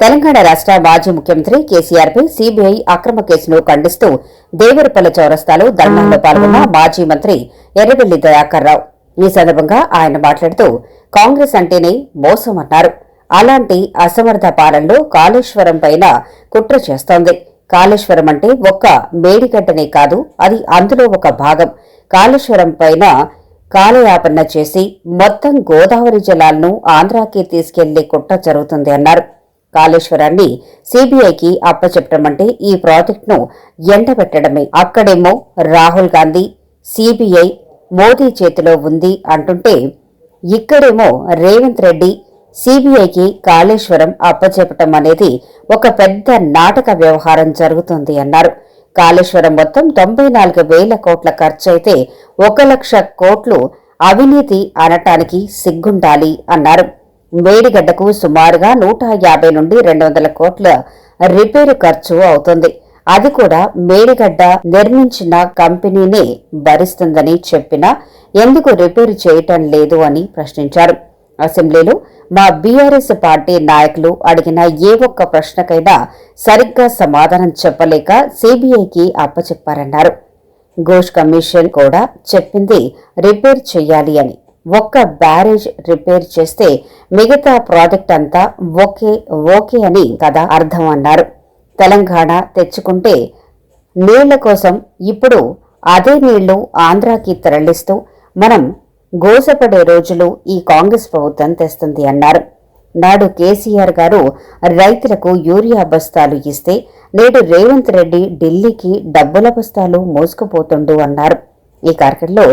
తెలంగాణ రాష్ట్ర మాజీ ముఖ్యమంత్రి కేసీఆర్ పై సీబీఐ అక్రమ కేసును ఖండిస్తూ దేవరపల్లి చౌరస్తాలో ధర్నాలో పాల్గొన్న మాజీ మంత్రి ఎర్రబెల్లి దయాకర్ రావు. ఈ సందర్భంగా ఆయన మాట్లాడుతూ కాంగ్రెస్ అంటేనే మోసం అన్నారు అలాంటి అసమర్థ పాలనలో కాళేశ్వరం పైన కుట్ర చేస్తోంది. కాళేశ్వరం అంటే ఒక్క మేడిగడ్డనే కాదు అది అందులో ఒక భాగం. కాళేశ్వరం పైన కాలయాపన చేసి మొత్తం గోదావరి జలాలను ఆంధ్రాకి తీసుకెళ్ళే కుట్ర జరుగుతుంది అన్నారు. కాళేశ్వరాన్ని సీబీఐకి అప్పచెప్పడం అంటే ఈ ప్రాజెక్టును ఎండబెట్టడమే. అక్కడేమో రాహుల్ గాంధీ సీబీఐ మోదీ చేతిలో ఉంది అంటుంటే ఇక్కడేమో రేవంత్ రెడ్డి సీబీఐకి కాళేశ్వరం అప్పచెప్పటం అనేది ఒక పెద్ద నాటక వ్యవహారం జరుగుతుంది అన్నారు. కాళేశ్వరం మొత్తం తొంభై నాలుగు వేల కోట్ల ఖర్చయితే ఒక లక్ష కోట్లు అవినీతి అనటానికి సిగ్గుండాలి అన్నారు. మేడిగడ్డకు సుమారుగా నూట యాభై నుండి రెండు వందల కోట్ల రిపేరు ఖర్చు అవుతుంది. అది కూడా మేడిగడ్డ నిర్మించిన కంపెనీనే భరిస్తుందని చెప్పినా ఎందుకు రిపేరు చేయటం లేదు అని ప్రశ్నించారు. అసెంబ్లీలో మా బీఆర్ఎస్ పార్టీ నాయకులు అడిగిన ఏ ఒక్క ప్రశ్నకైనా సరిగ్గా సమాధానం చెప్పలేక సీబీఐకి అప్పచెప్పారన్నారు. ఘోష్ కమిషన్ కూడా చెప్పింది రిపేర్ చేయాలి అని. ఒక్క బ్యారేజ్ రిపేర్ చేస్తే మిగతా ప్రాజెక్ట్ అంతా ఓకే ఓకే అని కదా అర్థం అన్నారు. తెలంగాణ తెచ్చుకుంటే నీళ్ళ కోసం ఇప్పుడు అదే నీళ్ళు ఆంధ్రాకి తరలిస్తూ మనం గోసపడే రోజులు ఈ కాంగ్రెస్ ప్రభుత్వం తెస్తుంది అన్నారు. నాడు కేసీఆర్ గారు రైతులకు యూరియా బస్తాలు ఇస్తే నేడు రేవంత్ రెడ్డి ఢిల్లీకి డబ్బుల బస్తాలు మోసుకుపోతుండు అన్నారు. ఈ కార్యక్రమంలో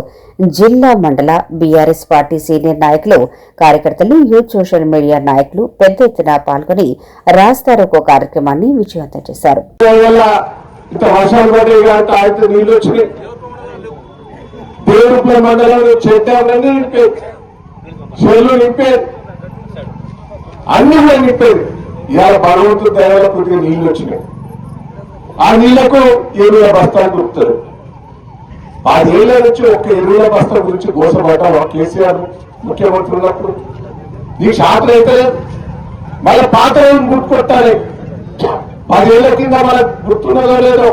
జిల్లా మండల బీఆర్ఎస్ పార్టీ సీనియర్ నాయకులు కార్యకర్తలు యూత్ సోషల్ మీడియా నాయకులు పెద్ద ఎత్తున పాల్గొని రాస్తారోకో కార్యక్రమాన్ని విజయవంతం చేశారు. అన్ని కూడా నింపేది ఇవాళ భగవంతుడు కొద్దిగా నీళ్ళు వచ్చినాయి. ఆ నీళ్ళకు ఏడు బస్తాలు దొరుకుతారు. పదేళ్ళ నుంచి ఒక ఎరువుల బస్తా గురించి గోసపడ్డారు కేసీఆర్ ముఖ్యమంత్రి ఉన్నప్పుడు. నీకు షాపులు అయితే మళ్ళీ పాత గుర్తుకొట్టాలి పదేళ్ళ కింద మళ్ళీ గుర్తున్నదో లేదో.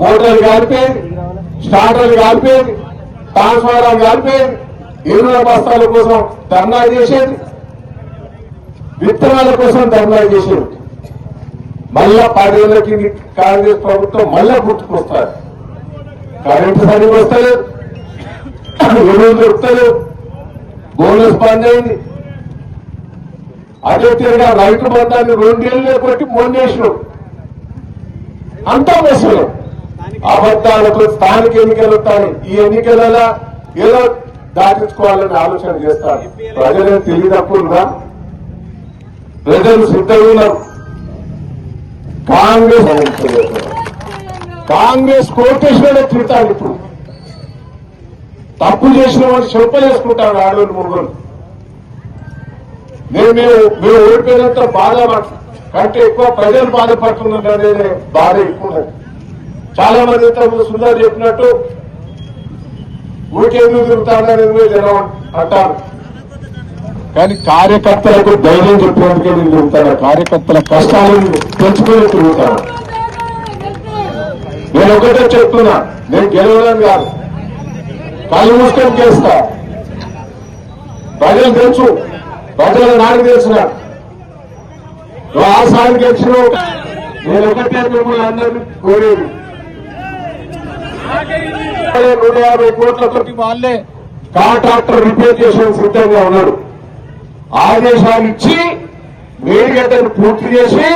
మోటార్లు కాలిపోయింది స్టార్టర్లు కాలిపోయింది ట్రాన్స్ఫార్మర్ కాలిపోయింది ఎరువుల బస్తాల కోసం ధర్నా చేసేది. విత్తనాల కోసం ధర్నా చేసేది. మళ్ళా పదేళ్ళకి కాంగ్రెస్ ప్రభుత్వం మళ్ళా గుర్తుకొస్తారు. కరెంటు సరిగ్గా వస్తలేదు ఎరువులు దొరుకుతలేదు బోనస్ బంద్ అయింది అదే తిరగా రైతు బంధాన్ని రెండేళ్ళే కొట్టి మొన్నేసినాడు అంతా మోసలు అబద్ధాలకు స్థానిక ఎన్నికలు వస్తాయి. ఈ ఎన్నికలలో ఏదో దాటించుకోవాలని ఆలోచన చేస్తారు. ప్రజలకు తెలియదప్పుడుగా ప్రజలు సిద్ధంగా ఉన్నారు. కాంగ్రెస్ కాంగ్రెస్ కోటేశ్వరే తిడతాడు ఇప్పుడు. తప్పు చేసిన వాడు చెప్పలేసుకుంటాడు ఆడవాళ్ళు ముగ్గురు నేను మేము మేము ఓడిపోయినంత బాధ కంటే ఎక్కువ ప్రజలు బాధపడుతున్నారు అనేది బాధ ఎక్కువ చాలా మంది ఇంతకుముందు సుందర్ చెప్పినట్టు ఊరికేందుకు తిరుగుతాడని జనం అంటారు. కానీ కార్యకర్తలకు ధైర్యం చెప్పేందుకే నేను తిరుగుతాను కార్యకర్తల కష్టాలను తెచ్చుకొని తిరుగుతాను నేను ఒకటే చెప్తున్నా నేను గెలవడం కాదు. కళ్ళు మూసుకొని చేస్తా ప్రజలు తెలుసు ప్రజల నాడు తెలిసిన రాష్ట్రానికి గెలిచిన నేను ఒకటే మిమ్మల్ని అందరినీ కోరేది. నూట యాభై కోట్లతోటి వాళ్ళే కాంట్రాక్టర్ రిపేర్ చేసిన సిద్ధంగా ఉన్నాడు ఆదేశాలు ఇచ్చి మేడిగడ్డను పూర్తి చేసి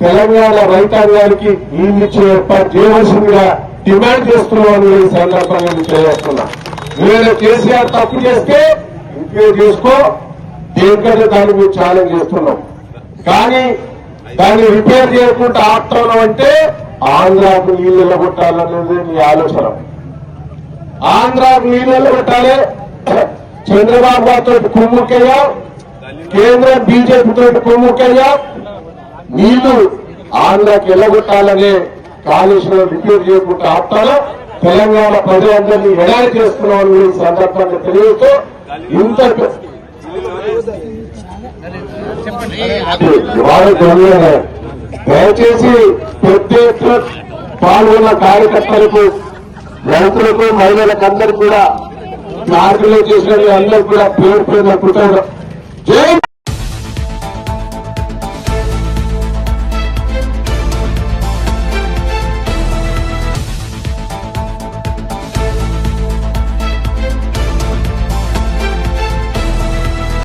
తెలంగాణ రైతాంగానికి వీళ్ళు ఇచ్చే ఏర్పాటు చేయవలసిందిగా డిమాండ్ చేస్తున్నామని ఈ సందర్భంగా నేను తెలియజేస్తున్నా. మీరు కేసీఆర్ తప్పు చేస్తే రిపేర్ చేసుకో? దేనికంటే దాన్ని మేము ఛాలెంజ్ చేస్తున్నాం. కానీ దాన్ని రిపేర్ చేయకుండా ఆపుతున్నాం అంటే ఆంధ్రాకు నీళ్ళు కొట్టాలనేది మీ ఆలోచన. ఆంధ్రాకు నీళ్ళు పెట్టాలి చంద్రబాబు గారితో కుమ్ముకయ్యా. కేంద్ర బీజేపీ తోటి కుమ్ముకయ్యా. నీళ్ళు ఆంధ్రాకి వెళ్ళగొట్టాలనే కాళేశ్వరం రిపేర్ చేయకుండా ఆపుతాను తెలంగాణ ప్రజలందరినీ ఎడారి చేస్తున్నామని ఈ సందర్భంగా తెలియజేస్తూ ఇంత దయచేసి పెద్ద ఎత్తున పాల్గొన్న కార్యకర్తలకు రైతులకు మహిళలకు అందరికీ కూడా ఆర్గనైజ్ చేసిన అందరికీ కూడా పేరు పేరు కృతజ్ఞతలు. జై